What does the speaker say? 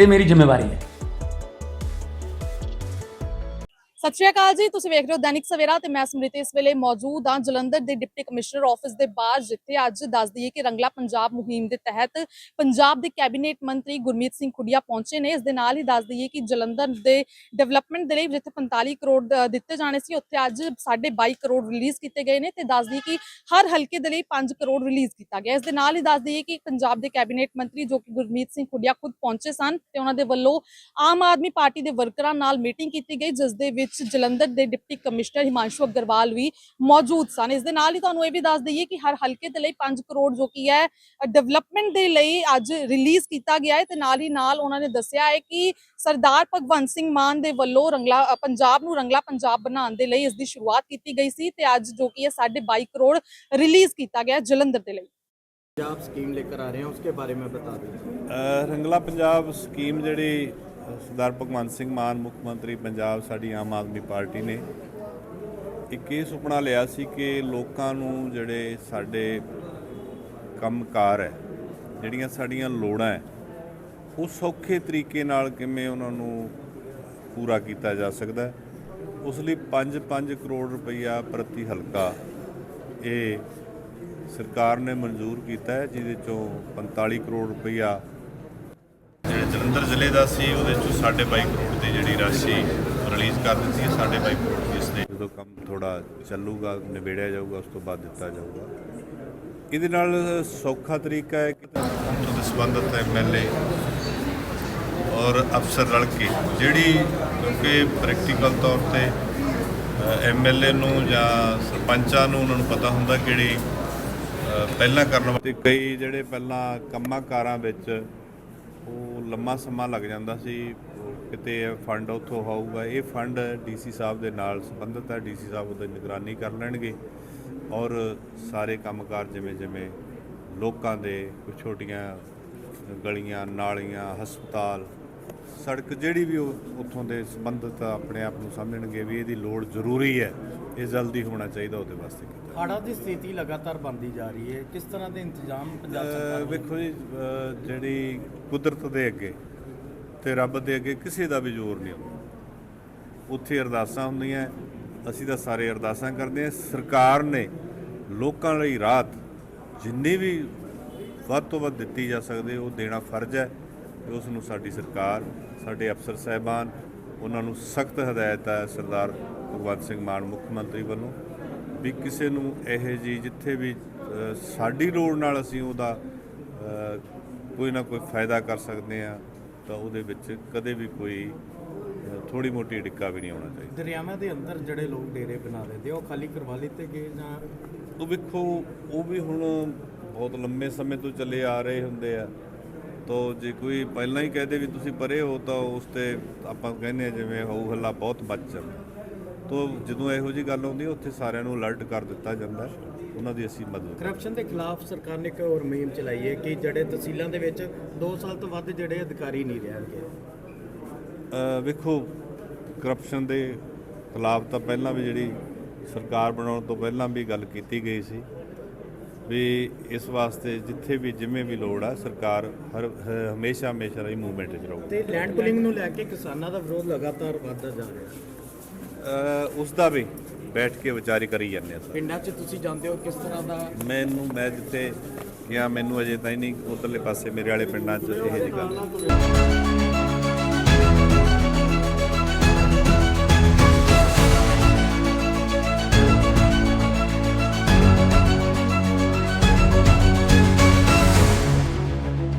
ਇਹ ਮੇਰੀ ਜ਼ਿੰਮੇਵਾਰੀ ਹੈ। ਸਤਿ ਸ਼੍ਰੀ ਅਕਾਲ ਜੀ, ਤੁਸੀਂ ਵੇਖ ਰਹੇ ਹੋ ਦੈਨਿਕ ਸਵੇਰਾ ਤੇ ਮੈਂ ਸਮ੍ਰਿਤੀ ਇਸ ਵੇਲੇ ਮੌਜੂਦ ਹਾਂ ਜਲੰਧਰ ਦੇ ਡਿਪਟੀ ਕਮਿਸ਼ਨਰ ਆਫਿਸ ਦੇ ਬਾਹਰ, ਜਿੱਥੇ ਅੱਜ ਦੱਸ ਦਈਏ ਕਿ ਰੰਗਲਾ ਪੰਜਾਬ ਮੁਹਿੰਮ ਦੇ ਤਹਿਤ ਪੰਜਾਬ ਦੇ ਕੈਬਨਿਟ ਮੰਤਰੀ ਗੁਰਮੀਤ ਸਿੰਘ ਖੁੱਡੀਆ ਪਹੁੰਚੇ ਨੇ। ਇਸ ਦੇ ਨਾਲ ਹੀ ਦੱਸ ਦਈਏ ਕਿ ਜਲੰਧਰ ਦੇ ਡਿਵੈਲਪਮੈਂਟ ਦੇ ਲਈ ਜਿੱਥੇ 45 ਕਰੋੜ ਦਿੱਤੇ ਜਾਣੇ ਸੀ, ਉੱਥੇ ਅੱਜ 22 ਕਰੋੜ ਰਿਲੀਜ਼ ਕੀਤੇ ਗਏ ਨੇ ਤੇ ਦੱਸ ਦਈਏ ਕਿ ਹਰ ਹਲਕੇ ਦੇ ਲਈ 5 ਕਰੋੜ ਰਿਲੀਜ਼ ਕੀਤਾ ਗਿਆ। ਇਸ ਦੇ ਨਾਲ ਹੀ ਦੱਸ ਦਈਏ ਕਿ ਪੰਜਾਬ ਦੇ ਕੈਬਨਿਟ ਮੰਤਰੀ ਜੋ ਕਿ ਗੁਰਮੀਤ ਸਿੰਘ ਖੁੱਡੀਆ ਖੁਦ ਪਹੁੰਚੇ ਸਨ, ਤੇ ਉਹਨਾਂ ਦੇ ਵੱਲੋਂ ਆਮ ਆਦਮੀ ਪਾਰਟੀ ਦੇ ਵਰਕਰਾਂ ਨਾਲ ਮੀਟਿੰਗ ਕੀਤੀ ਗਈ, ਜਿਸ ਦੇ ਵਿੱਚ ਵਿੱਚ ਜਲੰਧਰ ਦੇ ਡਿਪਟੀ ਕਮਿਸ਼ਨਰ ਹਿਮਾਂਸ਼ੂ ਅਗਰਵਾਲ ਵੀ ਮੌਜੂਦ ਸਨ। ਇਸ ਦੇ ਨਾਲ ਹੀ ਤੁਹਾਨੂੰ ਇਹ ਵੀ ਦੱਸ ਦਈਏ ਕਿ ਹਰ ਹਲਕੇ ਦੇ ਲਈ 5 ਕਰੋੜ ਜੋ ਕੀ ਹੈ ਡਿਵੈਲਪਮੈਂਟ ਦੇ ਲਈ ਅੱਜ ਰਿਲੀਜ਼ ਕੀਤਾ ਗਿਆ ਹੈ ਤੇ ਨਾਲ ਹੀ ਨਾਲ ਉਹਨਾਂ ਨੇ ਦੱਸਿਆ ਹੈ ਕਿ ਸਰਦਾਰ ਭਗਵੰਤ ਸਿੰਘ ਮਾਨ ਦੇ ਵੱਲੋਂ ਰੰਗਲਾ ਪੰਜਾਬ ਨੂੰ ਰੰਗਲਾ ਪੰਜਾਬ ਬਣਾਉਣ ਦੇ ਲਈ ਇਸ ਦੀ ਸ਼ੁਰੂਆਤ ਕੀਤੀ ਗਈ ਸੀ ਤੇ ਅੱਜ ਜੋ ਕਿ ਹੈ 22 ਕਰੋੜ ਰਿਲੀਜ਼ ਕੀਤਾ ਗਿਆ ਜਲੰਧਰ ਦੇ ਲਈ। ਪੰਜਾਬ ਸਕੀਮ ਲੈ ਕੇ ਆ ਰਹੇ ਹਾਂ ਉਸਕੇ ਬਾਰੇ ਮੈਂ ਬਤਾ ਦਿਓ ਰੰਗਲਾ ਪੰਜਾਬ ਸਕੀਮ ਜਿਹੜੀ ਸਰਦਾਰ ਭਗਵੰਤ ਸਿੰਘ ਮਾਨ, ਮੁੱਖ ਮੰਤਰੀ ਪੰਜਾਬ, ਸਾਡੀ ਆਮ ਆਦਮੀ ਪਾਰਟੀ ਨੇ ਇੱਕ ਇਹ ਸੁਪਨਾ ਲਿਆ ਸੀ ਕਿ ਲੋਕਾਂ ਨੂੰ ਜਿਹੜੇ ਸਾਡੇ ਕੰਮਕਾਰ ਹੈ, ਜਿਹੜੀਆਂ ਸਾਡੀਆਂ ਲੋੜਾਂ ਹੈ, ਉਹ ਸੌਖੇ ਤਰੀਕੇ ਨਾਲ ਕਿਵੇਂ ਉਹਨਾਂ ਨੂੰ ਪੂਰਾ ਕੀਤਾ ਜਾ ਸਕਦਾ ਹੈ। ਉਸ ਲਈ 5-5 ਕਰੋੜ ਰੁਪਈਆ ਪ੍ਰਤੀ ਹਲਕਾ ਇਹ ਸਰਕਾਰ ਨੇ ਮਨਜ਼ੂਰ ਕੀਤਾ ਹੈ, ਜਿਹਦੇ ਚੋਂ 45 ਕਰੋੜ ਰੁਪਈਆ ਜਲੰਧਰ ਜ਼ਿਲ੍ਹੇ ਦਾ ਸੀ ਉਹਦੇ ਚੋਂ 22.5 ਕਰੋੜ ਦੀ ਜਿਹੜੀ ਰਾਸ਼ੀ ਰਿਲੀਜ਼ ਕਰ ਦਿੱਤੀ ਹੈ 22.5 ਕਰੋੜ ਇਸ ਦੇ ਜਦੋਂ ਕੰਮ ਥੋੜਾ ਚੱਲੂਗਾ ਨਿਬੇੜਿਆ ਜਾਊਗਾ ਉਸ ਤੋਂ ਬਾਅਦ ਦਿੱਤਾ ਜਾਊਗਾ। ਇਹਦੇ ਨਾਲ ਸੌਖਾ ਤਰੀਕਾ ਹੈ ਕਿ ਉਹਦੇ ਸੰਬੰਧਤ ਐਮਐਲਏ ਔਰ ਅਫਸਰ ਰਲ ਕੇ ਜਿਹੜੀ ਕਿਉਂਕਿ ਪ੍ਰੈਕਟੀਕਲ ਤੌਰ ਤੇ ਐਮਐਲਏ ਨੂੰ ਜਾਂ ਸਰਪੰਚਾਂ ਨੂੰ ਉਹਨਾਂ ਨੂੰ ਪਤਾ ਹੁੰਦਾ ਕਿਹੜੀ ਪਹਿਲਾਂ ਕਰਨ ਵਾਸਤੇ ਕਈ ਜਿਹੜੇ ਪਹਿਲਾਂ ਕੰਮਾਂ ਕਾਰਾਂ ਵਿੱਚ ਉਹ ਲੰਮਾ ਸਮਾਂ ਲੱਗ ਜਾਂਦਾ ਸੀ ਕਿਤੇ ਫੰਡ ਉੱਥੋਂ ਆਊਗਾ ਇਹ ਫੰਡ ਡੀਸੀ ਸਾਹਿਬ ਦੇ ਨਾਲ ਸੰਬੰਧਿਤ ਹੈ ਡੀਸੀ ਸਾਹਿਬ ਉਹਦੀ ਨਿਗਰਾਨੀ ਕਰ ਲੈਣਗੇ ਔਰ ਸਾਰੇ ਕੰਮਕਾਰ ਜਿਵੇਂ ਜਿਵੇਂ ਲੋਕਾਂ ਦੇ ਛੋਟੀਆਂ ਗਲੀਆਂ, ਨਾਲੀਆਂ, ਹਸਪਤਾਲ ਸੜਕ ਜਿਹੜੀ ਵੀ ਉਹ ਉੱਥੋਂ ਦੇ ਸੰਬੰਧਿਤ ਆਪਣੇ ਆਪ ਨੂੰ ਸਮਝਣਗੇ ਵੀ ਇਹਦੀ ਲੋੜ ਜ਼ਰੂਰੀ ਹੈ ਇਹ ਜਲਦੀ ਹੋਣਾ ਚਾਹੀਦਾ ਉਹਦੇ ਵਾਸਤੇ ਹੜ੍ਹਾਂ ਦੀ ਸਥਿਤੀ ਲਗਾਤਾਰ ਬਣਦੀ ਜਾ ਰਹੀ ਹੈ ਕਿਸ ਤਰ੍ਹਾਂ ਦੇ ਇੰਤਜ਼ਾਮ ਪੰਜਾਬ ਸਰਕਾਰ ਵੇਖੋ ਜੀ ਜਿਹੜੀ ਕੁਦਰਤ ਦੇ ਅੱਗੇ ਤੇ ਰੱਬ ਦੇ ਅੱਗੇ ਕਿਸੇ ਦਾ ਵੀ ਜ਼ੋਰ ਨਹੀਂ ਹੁੰਦਾ ਉੱਥੇ ਅਰਦਾਸਾਂ ਹੁੰਦੀਆਂ ਅਸੀਂ ਤਾਂ ਸਾਰੇ ਅਰਦਾਸਾਂ ਕਰਦੇ ਹਾਂ। ਸਰਕਾਰ ਨੇ ਲੋਕਾਂ ਲਈ ਰਾਤ ਜਿੰਨੀ ਵੀ ਵੱਧ ਤੋਂ ਵੱਧ ਦਿੱਤੀ ਜਾ ਸਕਦੇ ਉਹ ਦੇਣਾ ਫਰਜ਼ ਹੈ। ਉਸ ਨੂੰ ਸਾਡੀ ਸਰਕਾਰ ਸਾਡੇ ਅਫਸਰ ਸਾਹਿਬਾਨ ਉਹਨਾਂ ਨੂੰ ਸਖਤ ਹਦਾਇਤ ਹੈ ਸਰਦਾਰ ਭਗਵੰਤ ਸਿੰਘ ਮਾਨ ਮੁੱਖ ਮੰਤਰੀ ਵੱਲੋਂ ਵੀ ਕਿਸੇ ਨੂੰ ਇਹ ਜੀ ਜਿੱਥੇ ਵੀ ਸਾਡੀ ਲੋੜ ਨਾਲ ਅਸੀਂ ਉਹਦਾ ਕੋਈ ਨਾ ਕੋਈ ਫਾਇਦਾ ਕਰ ਸਕਦੇ ਆ ਤਾਂ ਉਹਦੇ ਵਿੱਚ ਕਦੇ ਵੀ ਕੋਈ ਥੋੜੀ ਮੋਟੀ ਡਿੱਕਾ ਵੀ ਨਹੀਂ ਆਉਣਾ ਚਾਹੀਦਾ। ਦਰਿਆਵਾਂ ਦੇ ਅੰਦਰ ਜਿਹੜੇ ਲੋਕ ਡੇਰੇ ਬਣਾ ਲੈਂਦੇ ਉਹ ਖਾਲੀ ਕਰਵਾ ਲਿੱਤੇ ਗਏ ਜਾਂ ਉਹ ਵੇਖੋ ਉਹ ਵੀ ਹੁਣ ਬਹੁਤ ਲੰਮੇ ਸਮੇਂ ਤੋਂ ਚੱਲੇ ਆ ਰਹੇ ਹੁੰਦੇ ਆ। ਤੋ ਜੇ ਕੋਈ ਪਹਿਲਾਂ ਹੀ ਕਹਦੇ ਵੀ ਤੁਸੀਂ ਪਰੇ ਹੋ ਤਾਂ ਉਸ ਤੇ ਆਪਾਂ ਕਹਿੰਦੇ ਆ ਜਿਵੇਂ ਹੋਊ ਹੱਲਾ ਬਹੁਤ ਬਚ ਜਾਂਦਾ ਤੋ ਜਦੋਂ ਇਹੋ ਜੀ ਗੱਲ ਆਉਂਦੀ ਉੱਥੇ ਸਾਰਿਆਂ ਨੂੰ ਅਲਰਟ ਕਰ ਦਿੱਤਾ ਜਾਂਦਾ। ਉਹਨਾਂ ਦੀ ਅਸੀਂ ਮਦਦ ਕਰਪਸ਼ਨ ਦੇ ਖਿਲਾਫ ਸਰਕਾਰ ਨੇ ਇੱਕ ਹੋਰ ਮੁਹਿੰਮ ਚਲਾਈ ਹੈ ਕਿ ਜਿਹੜੇ ਤਹਿਸੀਲਾਂ ਦੇ ਵਿੱਚ 2 ਸਾਲ ਤੋਂ ਵੱਧ ਜਿਹੜੇ ਅਧਿਕਾਰੀ ਨਹੀਂ ਰਹਿਣਗੇ। ਅ, ਵੇਖੋ ਕਰਪਸ਼ਨ ਦੇ ਖਿਲਾਫ ਤਾਂ ਪਹਿਲਾਂ ਵੀ ਜਿਹੜੀ ਸਰਕਾਰ ਬਣਾਉਣ ਤੋਂ ਪਹਿਲਾਂ ਵੀ ਗੱਲ ਕੀਤੀ ਗਈ ਸੀ। ਵੀ ਇਸ ਵਾਸਤੇ ਜਿੱਥੇ ਵੀ ਜਿਵੇਂ ਵੀ ਲੋੜ ਆ ਸਰਕਾਰ ਹਰ ਹਮੇਸ਼ਾ ਹਮੇਸ਼ਾ ਲਈ ਮੂਵਮੈਂਟ 'ਚ ਰਹੂ। ਤੇ ਲੈਂਡ ਪੁਲਿੰਗ ਨੂੰ ਲੈ ਕੇ ਕਿਸਾਨਾਂ ਦਾ ਵਿਰੋਧ ਲਗਾਤਾਰ ਵੱਧਦਾ ਜਾ ਰਿਹਾ ਉਸ ਦਾ ਵੀ ਬੈਠ ਕੇ ਵਿਚਾਰੀ ਕਰੀ ਜਾਂਦੇ ਆ ਪਿੰਡਾਂ 'ਚ ਤੁਸੀਂ ਜਾਂਦੇ ਹੋ ਕਿਸ ਤਰ੍ਹਾਂ ਦਾ? ਮੈਨੂੰ ਮੈਂ ਜਿੱਥੇ ਗਿਆ ਮੈਨੂੰ ਅਜੇ ਤਾਈਂ ਨਹੀਂ ਉਧਰਲੇ ਪਾਸੇ ਮੇਰੇ ਵਾਲੇ ਪਿੰਡਾਂ 'ਚ ਇਹ ਜਿਹੀ ਗੱਲ।